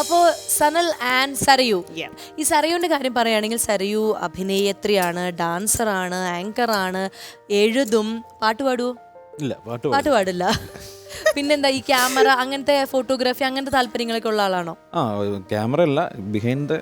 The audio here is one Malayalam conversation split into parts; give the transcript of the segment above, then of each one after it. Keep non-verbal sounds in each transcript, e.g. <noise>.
അപ്പോ സനൽ ആൻഡ് സരയു. ഈ സരയുവിന്റെ കാര്യം പറയുകയാണെങ്കിൽ സരയു അഭിനേത്രിയാണ് ഡാൻസറാണ് ആങ്കറാണ് എഴുതും. പാട്ട് പാടുവോ? ഇല്ല പാട്ട് പാടും. പാട്ട് പാടില്ല. പിന്നെന്താ ഈ ക്യാമറ അങ്ങനത്തെ ഫോട്ടോഗ്രാഫി അങ്ങനത്തെ താല്പര്യങ്ങളൊക്കെ ഉള്ള ആളാണോ? ആ ക്യാമറ അല്ല behind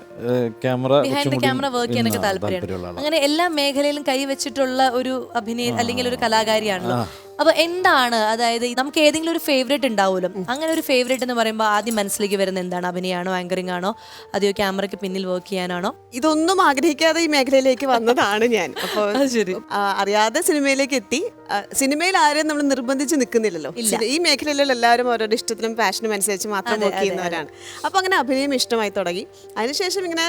camera behind camera work ചെയ്യാനൊക്കെ താല്പര്യമാണ്. അങ്ങനെ എല്ലാ മേഖലയിലും കൈവച്ചിട്ടുള്ള ഒരു അഭിനയ അല്ലെങ്കിൽ ഒരു കലാകാരിയാണല്ലോ അപ്പൊ എന്താണ്? അതായത് നമുക്ക് ഏതെങ്കിലും ഒരു ഫേവറേറ്റ് ഉണ്ടാവുമല്ലോ. അങ്ങനെ ഒരു ഫേവറേറ്റ് എന്ന് പറയുമ്പോൾ ആദ്യം മനസ്സിലേക്ക് വരുന്ന എന്താണ്? അഭിനയാണോ ആങ്കറിംഗ് ആണോ? അതെയോ ക്യാമറയ്ക്ക് പിന്നിൽ വർക്ക് ചെയ്യാനാണോ? ഇതൊന്നും ആഗ്രഹിക്കാതെ ഈ മേഖലയിലേക്ക് വന്നതാണ് ഞാൻ. അപ്പോൾ ശരി. അറിയാതെ സിനിമയിലേക്ക് എത്തി. സിനിമയിൽ ആരെയും നമ്മൾ നിർബന്ധിച്ച് നിൽക്കുന്നില്ലല്ലോ. ഈ മേഖലയിലുള്ള എല്ലാവരും ഓരോരോ ഇഷ്ടത്തിനും പാഷനും അനുസരിച്ച് മാത്രം വർക്ക് ചെയ്യുന്നവരാണ്. അപ്പോൾ അങ്ങനെ അഭിനയം ഇഷ്ടമായി തുടങ്ങി. അതിനുശേഷം ഇങ്ങനെ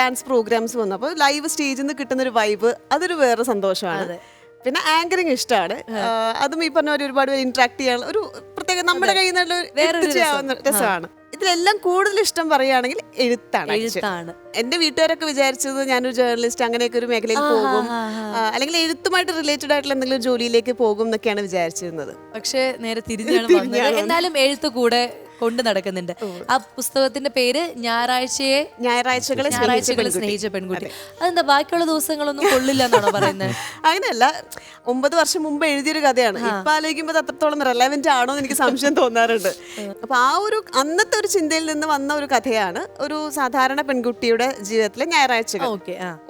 ഡാൻസ് പ്രോഗ്രാംസ് വന്നു. അപ്പോൾ ലൈവ് സ്റ്റേജിൽ നിന്ന് കിട്ടുന്ന ഒരു വൈബ് അതൊരു വേറെ സന്തോഷമാണ്. പിന്നെ ആങ്കറിങ് ഇഷ്ടമാണ്. അതും ഈ പറഞ്ഞ പോലെ ഒരുപാട് പേര് ഇന്ററാക്ട് ചെയ്യാനുള്ള ഒരു പ്രത്യേക നമ്മുടെ കയ്യിൽ നിന്നുള്ള രസമാണ്. ഇതിലെല്ലാം കൂടുതൽ ഇഷ്ടം പറയുകയാണെങ്കിൽ എഴുത്താണ് എഴുത്താണ്. എന്റെ വീട്ടുകാരൊക്കെ വിചാരിച്ചത് ഞാനൊരു ജേർണലിസ്റ്റ് അങ്ങനെയൊക്കെ ഒരു മേഖലയിൽ പോകും. അല്ലെങ്കിൽ എഴുത്തുമായിട്ട് റിലേറ്റഡ് ആയിട്ടുള്ള എന്തെങ്കിലും ജോലിയിലേക്ക് പോകും എന്നൊക്കെയാണ് വിചാരിച്ചിരുന്നത്. പക്ഷേ നേരെ തിരിഞ്ഞാണ് എന്നാലും എഴുത്ത് കൂടെ കൊണ്ട് നടക്കുന്നുണ്ട്. ആ പുസ്തകത്തിന്റെ പേര് ഞായറാഴ്ചയെ ഞായറാഴ്ചകളെ ഞായറാഴ്ചകളെ സ്നേഹിച്ച പെൺകുട്ടി. അതെന്താ ബാക്കിയുള്ള ദിവസങ്ങളൊന്നും കൊള്ളില്ല എന്നാണോ പറയുന്നത്? <laughs> അങ്ങനെയല്ല ഒമ്പത് വർഷം മുമ്പ് എഴുതിയൊരു കഥയാണ്. ഇപ്പൊ ആലോചിക്കുമ്പോൾ അത് അത്രത്തോളം റെലവെന്റ് ആണോ എന്ന് എനിക്ക് സംശയം തോന്നാറുണ്ട്. അപ്പൊ ആ ഒരു അന്നത്തെ ഒരു ചിന്തയിൽ നിന്ന് വന്ന ഒരു കഥയാണ് ഒരു സാധാരണ പെൺകുട്ടിയുടെ ജീവിതത്തിലെ ഞായറാഴ്ചകൾ.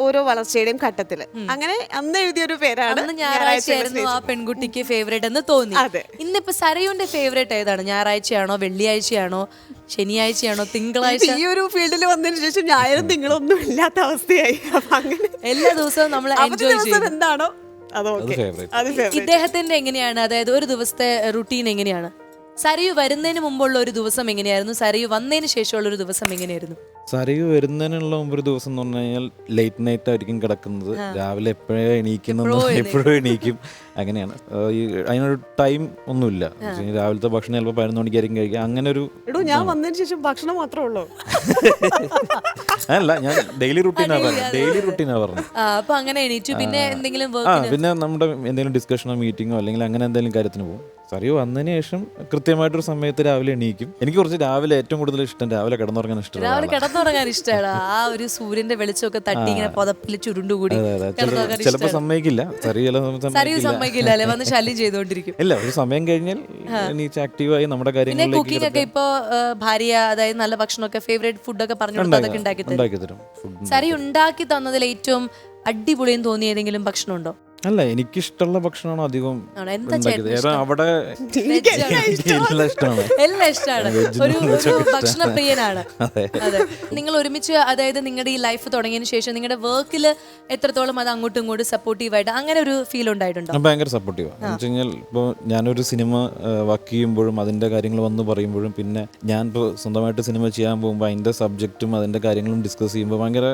ഓരോ വളർച്ചയുടെയും ഘട്ടത്തിൽ അങ്ങനെ അന്ന് എഴുതിയ ഒരു പേരാണ് ഞായറാഴ്ചയായിരുന്നു ആ പെൺകുട്ടിക്ക് ഫേവറേറ്റ് എന്ന് തോന്നി. ഇന്നിപ്പോ സരയുന്റെ ഫേവറേറ്റ് ഏതാണ്? ഞായറാഴ്ചയാണോ വെള്ളിയാഴ്ചയാണോ ശനിയാഴ്ചയാണോ തിങ്കളാഴ്ച? ഈ ഒരു ഫീൽഡിൽ വന്നതിന് ശേഷം ഞായറും തിങ്കളൊന്നും ഇല്ലാത്ത അവസ്ഥയായി. അങ്ങനെ എല്ലാ ദിവസവും നമ്മൾ എൻജോയ് ചെയ്യും. എന്താണോ അത് ഓക്കെ favourite. ഇദ്ദേഹത്തിന്റെ എങ്ങനെയാണ് അതായത് ഒരു ദിവസത്തെ റുട്ടീൻ എങ്ങനെയാണ്? സരയു വരുന്നതിന് മുമ്പുള്ള ഒരു ദിവസം എങ്ങനെയായിരുന്നു? സരയു വന്നതിന് ശേഷമുള്ള ഒരു ദിവസം എങ്ങനെയായിരുന്നു? സരയു വരുന്നതിനുള്ള മുമ്പ് ഒരു ദിവസം എന്ന് പറഞ്ഞു കഴിഞ്ഞാൽ ലേറ്റ് നൈറ്റ് ആയിരിക്കും കിടക്കുന്നത്. രാവിലെ എപ്പോഴേ എണീക്കുന്നു എപ്പോഴും എണീക്കും. അങ്ങനെയാണ്. ഈ അതിനൊരു ടൈം ഒന്നുമില്ല. രാവിലത്തെ ഭക്ഷണം ചിലപ്പോൾ പതിനൊന്ന് മണിക്കായിരിക്കും കഴിക്കുക. അങ്ങനെ ഒരു എടോ ഞാൻ വന്നതിന് ശേഷം ഭക്ഷണം മാത്രമേ ഉള്ളൂ. അല്ല ഞാൻ ഡെയിലി റുട്ടീനാ പറഞ്ഞത്. ഡെയിലി റുട്ടീനാ പറഞ്ഞത്. അപ്പൊ അങ്ങനെ എണീറ്റു. പിന്നെ എന്തെങ്കിലും പിന്നെ നമ്മുടെ എന്തെങ്കിലും ഡിസ്കഷനോ മീറ്റിങ്ങോ അല്ലെങ്കിൽ അങ്ങനെ എന്തെങ്കിലും കാര്യത്തിന് പോകും. സറിയോ വന്നതിന് ശേഷം കൃത്യമായിട്ടൊരു സമയത്ത് രാവിലെ എണീക്കും. എനിക്ക് കുറച്ച് രാവിലെ ഏറ്റവും കൂടുതൽ ഇഷ്ടം രാവിലെ കിടന്നുറങ്ങാൻ ഇഷ്ടം രാവിലെ ആളാ. കിടന്നുറങ്ങാൻ ഇഷ്ടമാണ്. ആ ഒരു സൂര്യന്റെ വെളിച്ചമൊക്കെ തട്ടി ഇങ്ങനെ പുതപ്പിൽ ചുരുണ്ടുകൂടി. കിടന്നുറങ്ങാൻ ചില- ചിലപ്പോ ഇഷ്ടമാണ്. സമ്മതിക്കില്ല. സറി ചില സമയത്ത് സരിയു സമ്മതിക്കില്ല. സമ്മതിക്കില്ല അല്ലെ? വന്ന് ശല്യം ചെയ്തുകൊണ്ടിരിക്കും. ഇല്ല ഒരു സമയം കഴിഞ്ഞാൽ എണീച്ച് ആക്റ്റീവായി നമ്മുടെ പിന്നെ കാര്യങ്ങളിലേക്ക് കുക്കിംഗ് ഒക്കെ ഇപ്പൊ ആ, ഭാര്യ അതായത് നല്ല ഭക്ഷണമൊക്കെ ഫേവറേറ്റ് ഫുഡൊക്കെ പറഞ്ഞു കൊടുത്ത് അതൊക്കെ ഉണ്ടാക്കി തരും. ഉണ്ടാക്കി തരും. ഫുഡ് സരി ഉണ്ടാക്കി തന്നതിൽ ഏറ്റവും അടിപൊളിയും തോന്നിയ ഏതെങ്കിലും ഭക്ഷണമുണ്ടോ? അല്ല എനിക്കിഷ്ടമുള്ള ഭക്ഷണമാണ് അധികം അവിടെ എല്ലാം ഇഷ്ടമാണ്. ഒരു ഭക്ഷണ പ്രിയനാണ് അതെ. നിങ്ങൾ ഒരുമിച്ച് അതായത് നിങ്ങളുടെ ഈ ലൈഫ് തുടങ്ങിയതിനു ശേഷം നിങ്ങളുടെ വർക്കിൽ എത്രത്തോളം അത് അങ്ങോട്ടും ഇങ്ങോട്ടും സപ്പോർട്ടീവായിട്ട് അങ്ങനെ ഒരു ഫീൽ ഉണ്ടായിട്ടുണ്ട്? ഭയങ്കര സപ്പോർട്ടീവ് കഴിഞ്ഞാൽ ഇപ്പോൾ ഞാനൊരു സിനിമ വർക്ക് ചെയ്യുമ്പോഴും അതിന്റെ കാര്യങ്ങൾ വന്ന് പറയുമ്പോഴും പിന്നെ ഞാൻ ഇപ്പോൾ സ്വന്തമായിട്ട് സിനിമ ചെയ്യാൻ പോകുമ്പോൾ അതിന്റെ സബ്ജക്റ്റും അതിന്റെ കാര്യങ്ങളും ഡിസ്കസ് ചെയ്യുമ്പോൾ ഭയങ്കര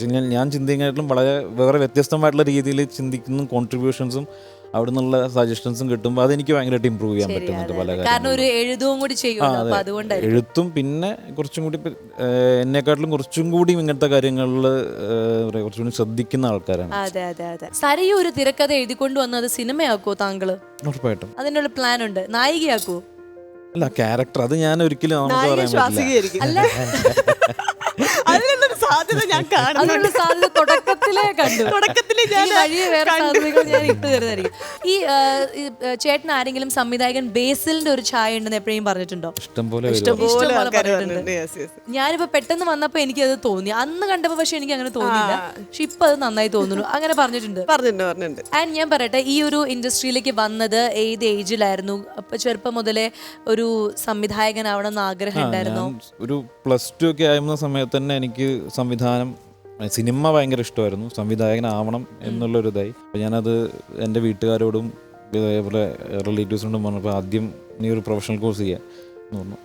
കഴിഞ്ഞാൽ ഞാൻ ചിന്തിക്കുന്നതിലും വളരെ വേറെ വ്യത്യസ്തമായിട്ടുള്ള രീതിയിൽ ചിന്തിക്കുന്ന കോൺട്രിബ്യൂഷൻസും അവിടെ നിന്നുള്ള സജഷൻസും കിട്ടുമ്പോൾ അതെനിക്ക് ഭയങ്കരമായിട്ട് ഇമ്പ്രൂവ് ചെയ്യാൻ പറ്റുന്നുണ്ട് പല കാര്യങ്ങളും. എഴുത്തും പിന്നെ കുറച്ചും കൂടി എന്നെക്കാട്ടിലും കുറച്ചും കൂടി ഇങ്ങനത്തെ കാര്യങ്ങളിൽ കുറച്ചും കൂടി ശ്രദ്ധിക്കുന്ന ആൾക്കാരാണ്. അതെ അതെ അതെ. സരിയു ഒരു തിരക്കഥ എഴുതിക്കൊണ്ട് വന്ന് അത് സിനിമയാക്കോ താങ്കൾ? ഉറപ്പായിട്ടും. അതിനുള്ള പ്ലാൻ ഉണ്ട്. നായികയാക്കോ? അല്ല ക്യാരക്ടർ അത് ഞാൻ ഒരിക്കലും നമുക്ക് പറയാൻ പറ്റില്ല. <laughs> സാധ്യത ഞാൻ കാണുന്നുണ്ട്. അതിനുള്ള സാധ്യത തുടക്കത്തിലേ കണ്ടു. <laughs> തുടക്കത്തിലേ ഞാൻ വഴിയെ വേറെ സാധ്യതകൾ ഞാൻ ഇട്ട് തരുന്നതായിരിക്കും. ഈ ആ, ഈ, ആ, ചേട്ടൻ ആരെങ്കിലും സംവിധായകൻ ബേസിലിന്റെ ഒരു ഛായ ഉണ്ടെന്ന് എപ്പോഴും പറഞ്ഞിട്ടുണ്ടോ? ഇഷ്ടംപോലെ വരും ഇഷ്ടം പോലെ പോലെ ആൾക്കാര് പറഞ്ഞിട്ടുണ്ട്. പറഞ്ഞിട്ടുണ്ട്. Yes, yes. ഞാനിപ്പോ പെട്ടെന്ന് വന്നപ്പോ എനിക്ക് അത് തോന്നി. അന്ന് കണ്ടപ്പോ പക്ഷെ എനിക്ക് അങ്ങനെ തോന്നിയില്ല പക്ഷെ ഇപ്പൊ അത് നന്നായി തോന്നുന്നു. അങ്ങനെ പറഞ്ഞിട്ടുണ്ട്. പറഞ്ഞിട്ടുണ്ട് പറഞ്ഞിട്ടുണ്ട്. ആൻഡ് ഞാൻ പറയട്ടെ ഈ ഒരു ഇൻഡസ്ട്രിയിലേക്ക് വന്നത് ഏത് ഏജിലായിരുന്നു? അപ്പൊ ചെറുപ്പം മുതലേ ഒരു സംവിധായകനാവണം എന്ന് ആഗ്രഹം ഉണ്ടായിരുന്നോ? ഞാൻ ഒരു പ്ലസ് ടു ഒക്കെ ആയിരുന്ന സമയത്ത് തന്നെ എനിക്ക് സംവിധാനം ഏഹ്, സിനിമ ഭയങ്കര ഇഷ്ടമായിരുന്നു. സംവിധായകനാവണം എന്നുള്ളൊരു ഇതായി അപ്പോൾ ഞാനത് എന്റെ വീട്ടുകാരോടും ഇതേപോലെ റിലേറ്റീവ്സിനോടും പറഞ്ഞപ്പോൾ ആദ്യം നീ ഒരു പ്രൊഫഷണൽ കോഴ്സ് ചെയ്യാൻ.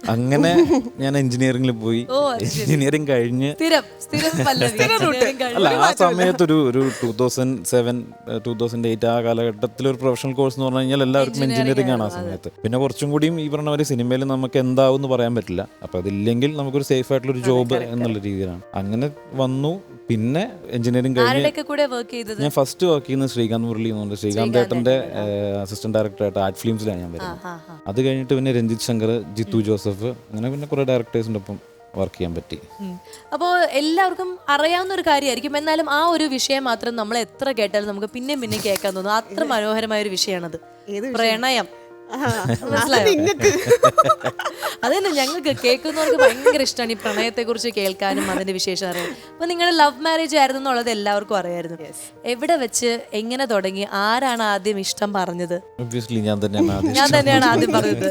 അങ്ങനെ ഞാൻ എഞ്ചിനീയറിംഗിൽ പോയി. എഞ്ചിനീയറിംഗ് <laughs> കഴിഞ്ഞ്. അല്ല ആ സമയത്തൊരു ഒരു two thousand seven two thousand eight ആ കാലഘട്ടത്തിൽ ഒരു പ്രൊഫഷണൽ കോഴ്സ് എന്ന് പറഞ്ഞു കഴിഞ്ഞാൽ എല്ലാവർക്കും എഞ്ചിനീയറിംഗ് ആണ് ആ സമയത്ത്. പിന്നെ കുറച്ചും കൂടിയും ഈ പറഞ്ഞ ഒരു സിനിമയിൽ നമുക്ക് എന്താവും എന്ന് പറയാൻ പറ്റില്ല. അപ്പൊ അതില്ലെങ്കിൽ നമുക്കൊരു സേഫ് ആയിട്ടുള്ള ഒരു ജോബ് എന്നുള്ള രീതിയിലാണ്. അങ്ങനെ വന്നു. പിന്നെ എഞ്ചിനീയറിംഗ് കഴിഞ്ഞ് ഞാൻ ഫസ്റ്റ് വർക്ക് ചെയ്യുന്നത് ശ്രീകാന്ത് മുരളി എന്ന് എന്നുണ്ട് ശ്രീകാന്ത് ഏട്ടന്റെ അസിസ്റ്റന്റ് ഡയറക്ടറായിട്ട് ആർട്ട് ഫിലിംസിലാണ് ഞാൻ വരുന്നത്. അത് കഴിഞ്ഞിട്ട് പിന്നെ രഞ്ജിത് ശങ്കർ ജിത്തു ജോസഫ് അങ്ങനെ പിന്നെ കുറെ ഡയറക്ടേഴ്സിന്റെ ഒപ്പം വർക്ക് ചെയ്യാൻ പറ്റി. അപ്പോൾ എല്ലാവർക്കും അറിയാവുന്ന ഒരു കാര്യമായിരിക്കും. എന്നാലും ആ ഒരു വിഷയം മാത്രം നമ്മൾ എത്ര കേട്ടാലും നമുക്ക് പിന്നെയും പിന്നെ കേൾക്കാൻ തോന്നും. അത്ര മനോഹരമായ ഒരു വിഷയമാണത് പ്രണയം. നിങ്ങക്ക്. <laughs> അതന്നെ ഞങ്ങൾക്ക് കേൾക്കുന്നവർക്ക് ഭയങ്കര ഇഷ്ടമാണ് ഈ പ്രണയത്തെ കുറിച്ച് കേൾക്കാനും അതിന്റെ വിശേഷം അറിയാൻ അപ്പൊ നിങ്ങളുടെ ലവ് മാരേജ് ആയിരുന്നു എന്നുള്ളത് എല്ലാവർക്കും അറിയായിരുന്നു. എവിടെ വെച്ച് എങ്ങനെ തുടങ്ങി? ആരാണ് ആദ്യം ഇഷ്ടം പറഞ്ഞത്? ഒബ്വിയസ്ലി ഞാൻ തന്നെയാണ് ആദ്യം ഞാൻ തന്നെയാണ് ആദ്യം പറഞ്ഞത്.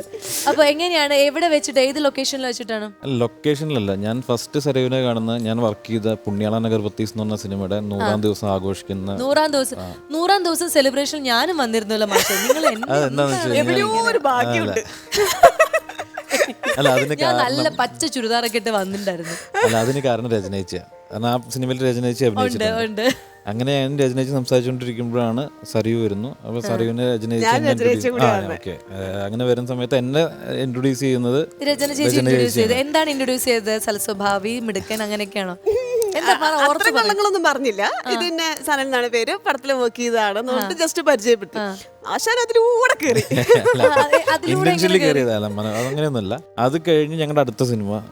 അപ്പൊ എങ്ങനെയാണ് എവിടെ വെച്ചിട്ട് ഏത് ലൊക്കേഷനിൽ വെച്ചിട്ടാണ്? ലൊക്കേഷനിലല്ല ഞാൻ ഫസ്റ്റ് സരവിനെ കാണുന്ന ഞാൻ വർക്ക് ചെയ്ത പുണ്യാള നഗർ ബത്തീസ് എന്ന് പറഞ്ഞ സിനിമയുടെ നൂറാം ദിവസം ആഘോഷിക്കുന്ന നൂറാം ദിവസം നൂറാം ദിവസം സെലിബ്രേഷൻ ഞാനും വന്നിരുന്നല്ലോ മാഷെ. നിങ്ങൾ എന്താ എവിടെയോ ഒരു ഭാഗ്യമുണ്ട്. അല്ല അതിന് ഞാൻ നല്ല പച്ച ചുരിദാറൊക്കെ ഇട്ട് വന്നിട്ടുണ്ടായിരുന്നു. അല്ല അതിന് കാരണം രചനയിച്ച. കാരണം ആ സിനിമയിൽ രചനയിച്ച് അഭിനയിച്ചിട്ടുണ്ട്. ഉണ്ട് അങ്ങനെ ഞാൻ രചനയിച്ച് സംസാരിച്ചുകൊണ്ടിരിക്കുമ്പോഴാണ് സറിയു വരുന്നു. അപ്പൊ സറിയുവിനെ രചനയിച്ച്. ഏഹ് അങ്ങനെ വരുന്ന സമയത്ത് എന്നെ ഇൻട്രൊഡ്യൂസ് ചെയ്യുന്നത് രചന ചേച്ചി ഇൻട്രൊഡ്യൂസ് ചെയ്ത് എന്താണ് ഇൻട്രൊഡ്യൂസ് ചെയ്തത്? സൽസ്വഭാവി മിടുക്കൻ അങ്ങനെയൊക്കെയാണോ? അത്ര കള്ളങ്ങളൊന്നും പറഞ്ഞില്ല. ഇത് തന്നെ സനൽ എന്നാണ് പേര്. പടത്തിൽ വർക്ക് ചെയ്തതാണ്. നോട്ട് ജസ്റ്റ് പരിചയപ്പെട്ടു. ആശാൻ അതിലൂടെ കയറി ഇന്റൻഷ്യലി കയറിയതല്ല മന- അതങ്ങനെയൊന്നുമില്ല. അത് കഴിഞ്ഞ് ഞങ്ങളുടെ അടുത്ത സിനിമ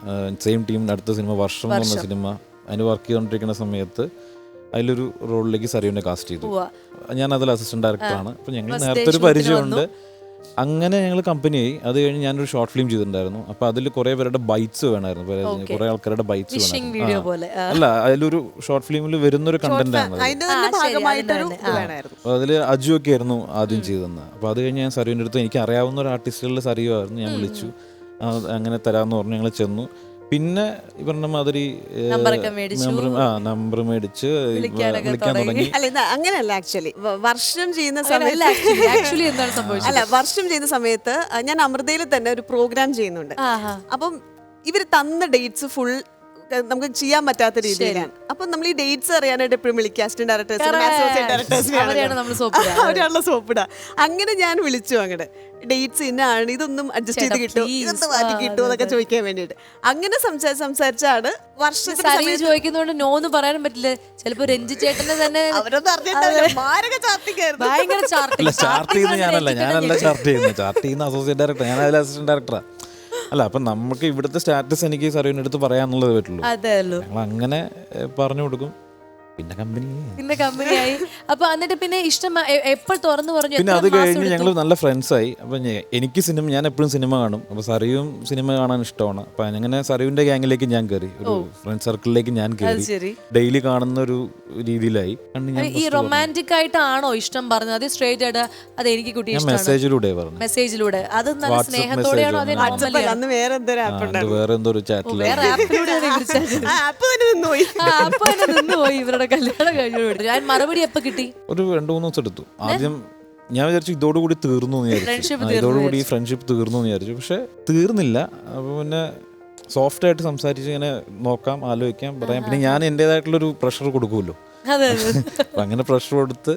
സെയിം ടീമിന്റെ അടുത്ത സിനിമ വർഷം എന്ന സിനിമ അതിന് വർക്ക് ചെയ്തുകൊണ്ടിരിക്കുന്ന സമയത്ത് അതിലൊരു റോളിലേക്ക് സരയുവിനെ കാസ്റ്റ് ചെയ്തു. ഞാൻ അതിൽ അസിസ്റ്റന്റ് ഡയറക്ടറാണ് അപ്പൊ ഞങ്ങൾ നേരത്തെ ഒരു പരിചയമുണ്ട്. അങ്ങനെ ഞങ്ങൾ കമ്പനിയായി അത് കഴിഞ്ഞ് ഞാനൊരു ഷോർട്ട് ഫിലിം ചെയ്തിട്ടുണ്ടായിരുന്നു. അപ്പൊ അതിൽ കുറെ പേരുടെ ബൈറ്റ്സ് വേണമായിരുന്നു കുറെ ആൾക്കാരുടെ ബൈറ്റ്സ് ഫിഷിംഗ് വീഡിയോ പോലെ. അല്ല അതിലൊരു ഷോർട്ട് ഫിലിമിൽ വരുന്നൊരു കണ്ടന്റ് ആണ് അതിന്റെ തന്നെ ഭാഗമായിട്ടൊരു അതിന്റെ ഇത് അതിൽ അജു ഒക്കെ ആയിരുന്നു ആദ്യം ചെയ്തെന്ന് അപ്പോൾ അത് കഴിഞ്ഞ് ഞാൻ സരുവിന്റെ അടുത്ത് എനിക്ക് അറിയാവുന്ന ഒരു ആർട്ടിസ്റ്റുകളിൽ സറിയുമായിരുന്നു ഞാൻ വിളിച്ചു. അങ്ങനെ തരാമെന്ന് പറഞ്ഞു ഞങ്ങൾ ചെന്നു. പിന്നെ ഇവരുടെ മാതിരി ആ നമ്പർ മേടിച്ച് വിളിക്കാൻ തുടങ്ങി. അല്ല അങ്ങനെയല്ല ആക്ച്വലി വർഷം ചെയ്യുന്ന സമയത്ത് ആക്ച്വലി എന്താണ് സംഭവിച്ചത്? അല്ല വർഷം ചെയ്യുന്ന സമയത്ത് ഞാൻ അമൃതയിൽ തന്നെ ഒരു പ്രോഗ്രാം ചെയ്യുന്നുണ്ട്. അപ്പം ഇവർ തന്ന ഡേറ്റ്സ് ഫുൾ നമുക്ക് ചെയ്യാൻ പറ്റാത്ത രീതിയിലാണ്. അപ്പൊ നമ്മൾ ഈ ഡേറ്റ്സ് അറിയാനായിട്ട് എപ്പോഴും വിളിക്കുക. Assistant directors. അവരാണല്ലോ സോപ്പിട അങ്ങനെ ഞാൻ വിളിച്ചു അങ്ങോട്ട് ഡേറ്റ്സ് ഇന്നാണ് ഇതൊന്നും അഡ്ജസ്റ്റ് ചെയ്ത് കിട്ടും? ഇതൊന്ന് മാറ്റി കിട്ടുമോ എന്നൊക്കെ ചോദിക്കാൻ വേണ്ടിട്ട് അങ്ങനെ സംസാരിച്ച് സംസാരിച്ചാണ് വർഷത്തിൽ ചോദിക്കുന്നതുകൊണ്ട് നോ എന്ന് പറയാനും പറ്റില്ല. ചിലപ്പോ രഞ്ജി ചേട്ടനെ തന്നെ ഭയങ്കര ചാർട്ട് ചെയ്യുന്ന ഞാനല്ല ഞാനല്ല ചാർട്ട് ചെയ്യുന്നത് ചാർട്ട് ചെയ്യുന്ന അസോസിയേറ്റ് ഡയറക്ടർ ഞാൻ അസിസ്റ്റന്റ് ഡയറക്ടറാ അല്ല അപ്പം നമുക്ക് ഇവിടുത്തെ സ്റ്റാറ്റസ് എനിക്ക് സരുവിന്റെ അടുത്ത് പറയാന്നുള്ളത് പറ്റുള്ളൂ. ഞങ്ങൾ അങ്ങനെ പറഞ്ഞു കൊടുക്കും. പിന്നെ കമ്പനി പിന്നെ കമ്പനിയായി അപ്പൊ എന്നിട്ട് പിന്നെ ഇഷ്ടം എപ്പോൾ തുറന്നു പറഞ്ഞു? പിന്നെ അത് കഴിഞ്ഞ് ഞങ്ങൾ നല്ല ഫ്രണ്ട്സായി അപ്പം എനിക്ക് സിനിമ ഞാൻ എപ്പോഴും സിനിമ കാണും. അപ്പോൾ സറിയും സിനിമ കാണാൻ ഇഷ്ടമാണ്. അപ്പം അങ്ങനെ സറിവിന്റെ ഗ്യാങ്ങിലേക്ക് ഞാൻ കയറി ഒരു ഫ്രണ്ട് സർക്കിളിലേക്ക് ഞാൻ കയറി ഡെയിലി കാണുന്ന ഒരു രീതിയിലായി ഈ റൊമാന്റിക് ആയിട്ടാണോ ഇഷ്ടം പറഞ്ഞത്? അത് സ്ട്രേറ്റ് ആയിട്ട് അത് എനിക്ക് കുട്ടി ഇഷ്ടമാണ്. മെസ്സേജിലൂടെ പറഞ്ഞു മെസ്സേജിലൂടെ അത് നല്ല സ്നേഹത്തോടെയാണോ. അന്ന് വേറെ വേറെ എന്തോ ഒരു ആ ആപ്പ് തന്നെ നിന്നുപോയി ഇവരുടെ കല്യാണം കഴിഞ്ഞു ഞാൻ മറുപടി എപ്പോ കിട്ടി? ഒരു രണ്ടു മൂന്ന് ദിവസം എടുത്തു. ആദ്യം ഞാൻ വിചാരിച്ചു ഇതോടുകൂടി തീർന്നു എന്ന് വിചാരിച്ചു. ഇതോടുകൂടി ഫ്രണ്ട്ഷിപ്പ് തീർന്നു എന്ന് വിചാരിച്ചു. പക്ഷെ തീർന്നില്ല. അപ്പൊ പിന്നെ സോഫ്റ്റ് ആയിട്ട് സംസാരിച്ച് ഇങ്ങനെ നോക്കാം ആലോചിക്കാം പറയാം. പിന്നെ ഞാൻ എന്റെതായിട്ടുള്ളൊരു പ്രഷർ കൊടുക്കുമല്ലോ. <laughs> അങ്ങനെ പ്രഷർ കൊടുത്ത്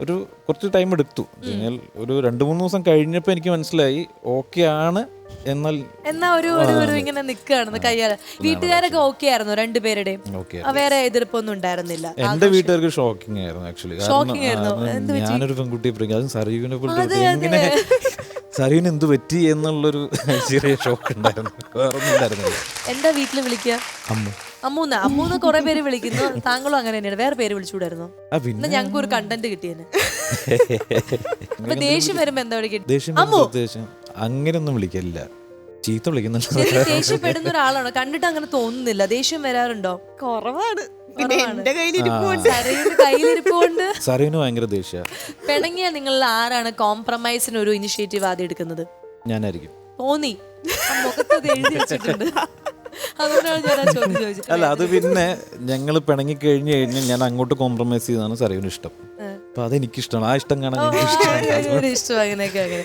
ഒരു കുറച്ച് ടൈം എടുത്തു. കഴിഞ്ഞാൽ ഒരു രണ്ട് മൂന്ന് ദിവസം കഴിഞ്ഞപ്പോൾ എനിക്ക് മനസ്സിലായി ഓക്കെ ആണ് എന്നാൽ എന്നാ ഒരു ഒരു ഇങ്ങനെ നിൽക്കുകയാണെന്ന് കയ്യാല. വീട്ടുകാരൊക്കെ ഓക്കെ ആയിരുന്നു? രണ്ടുപേരുടെയും വേറെ എതിർപ്പൊന്നും ഉണ്ടായിരുന്നില്ല. എന്റെ വീട്ടുകാർക്ക് ഷോക്കിംഗ് ആയിരുന്നു ആക്ച്വലി എന്ത് ഞാനൊരു പെൺകുട്ടിയെ പ്രേമിക്കും അതും സരീവിനെ എങ്ങനെ <laughs> സരീവിന് എന്ത് പറ്റി എന്നുള്ളൊരു <laughs> ചെറിയ ഷോക്ക് ഉണ്ടായിരുന്നു. വേറെ ഒന്നും ഉണ്ടായിരുന്നില്ല. എന്താ വീട്ടിൽ വിളിക്കുക അമ്മ. അമ്മൂന്ന് അമ്മൂന്ന് കുറെ പേര് വിളിക്കുന്നു. താങ്കളും അങ്ങനെ തന്നെയാണ് വേറെ പേര് വിളിച്ചുകൂടായിരുന്നു. പിന്നെ? എന്നാ ഞങ്ങൾക്ക് ഒരു കണ്ടന്റ് കിട്ടിയെന്നെ അപ്പൊ ദേഷ്യം വരുമ്പോ എന്താ വിളിക്കും അങ്ങനെയൊന്നും വിളിക്കില്ല ചീത്ത വിളിക്കുന്നുണ്ട്? ദേഷ്യപ്പെടുന്ന ഒരാളാണോ? കണ്ടിട്ട് അങ്ങനെ തോന്നുന്നില്ല. ദേഷ്യം വരാറുണ്ടോ? കുറവാണ്. ഭയങ്കര ദേഷ്യ. പിണങ്ങിയ നിങ്ങൾ ആരാണ് കോംപ്രമൈസിന് ഒരു ഇനിഷ്യേറ്റീവ് ആദ്യം എടുക്കുന്നത്? ഞാനായിരിക്കും. തോന്നി. മുഖത്ത് എഴുതി വെച്ചിട്ടുണ്ട്. അല്ല അത് പിന്നെ ഞങ്ങൾ പിണങ്ങി കഴിഞ്ഞു കഴിഞ്ഞാൽ ഞാൻ അങ്ങോട്ട് കോംപ്രമൈസ് ചെയ്താണ് സരവിന് ഇഷ്ടം. അപ്പൊ അതെനിക്കിഷ്ടമാണ്. ആ ഇഷ്ടം കാണാൻ ഇഷ്ടമാണ് ഇഷ്ടം അങ്ങനെയൊക്കെ അങ്ങനെ.